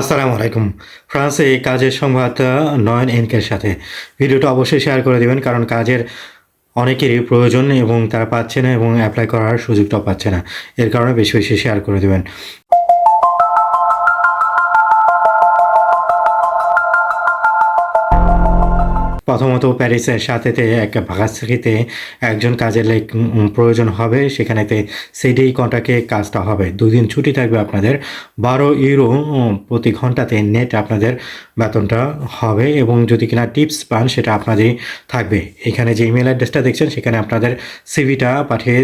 আসসালামু আলাইকুম। ফ্রান্সে কাজের সংবাদ নয়ন এনকের সাথে। ভিডিওটা অবশ্যই শেয়ার করে দেবেন, কারণ কাজের অনেকেরই প্রয়োজন এবং তারা পাচ্ছে না এবং অ্যাপ্লাই করার সুযোগটাও পাচ্ছে না। এর কারণে বেশি বেশি শেয়ার করে দেবেন। প্রথমত প্যারিসের সাথেতে এক ভাগাশ্রীতে একজন কাজের উম, প্রয়োজন হবে। সেখানেতে সেডি কন্ট্রাক্টে কাজটা হবে। দুই দিন ছুটি থাকবে আপনাদের। বারো ইউরো প্রতি ঘন্টাতে নেট আপনাদের বেতনটা হবে এবং যদি কিনা টিপস পান সেটা আপনাদেরই থাকবে। এখানে যে ইমেল অ্যাড্রেসটা দেখছেন সেখানে আপনাদের সিভিটা পাঠিয়ে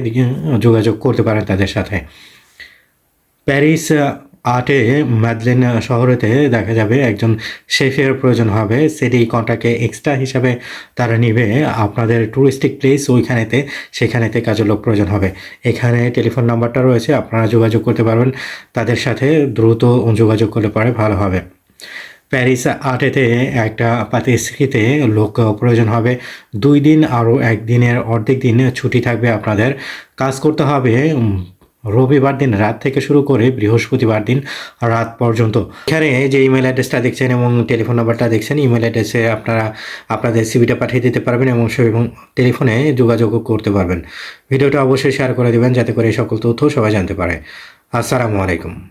যোগাযোগ করতে পারেন তাদের সাথে। প্যারিস আটে ম্যাদলিন শহরেতে দেখা যাবে একজন শেফের প্রয়োজন হবে। সেটি কন্ট্রাক্টে এক্সট্রা হিসাবে তারা নিবে। আপনাদের টুরিস্টিক প্লেস ওইখানেতে, সেখানেতে কাজের লোক প্রয়োজন হবে। এখানে টেলিফোন নাম্বারটা রয়েছে, আপনারা যোগাযোগ করতে পারবেন। তাদের সাথে দ্রুত যোগাযোগ করলে পারে ভালো হবে। প্যারিস আটেতে একটা পাতিস্কিতে লোক প্রয়োজন হবে। দুই দিন আরও একদিনের অর্ধেক দিন ছুটি থাকবে আপনাদের। কাজ করতে হবে রবিবার দিন রাত থেকে শুরু করে বৃহস্পতিবার দিন রাত পর্যন্ত। এখানে যে ইমেল অ্যাড্রেসটা দেখছেন এবং টেলিফোন নাম্বারটা দেখছেন ইমেল অ্যাড্রেসে আপনারা আপনাদের সিভিটা পাঠিয়ে দিতে পারবেন এবং সে- এবং টেলিফোনে যোগাযোগও করতে পারবেন। ভিডিওটা অবশ্যই শেয়ার করে দেবেন যাতে করে এই সকল তথ্য সবাই জানতে পারে। আসসালামু আলাইকুম।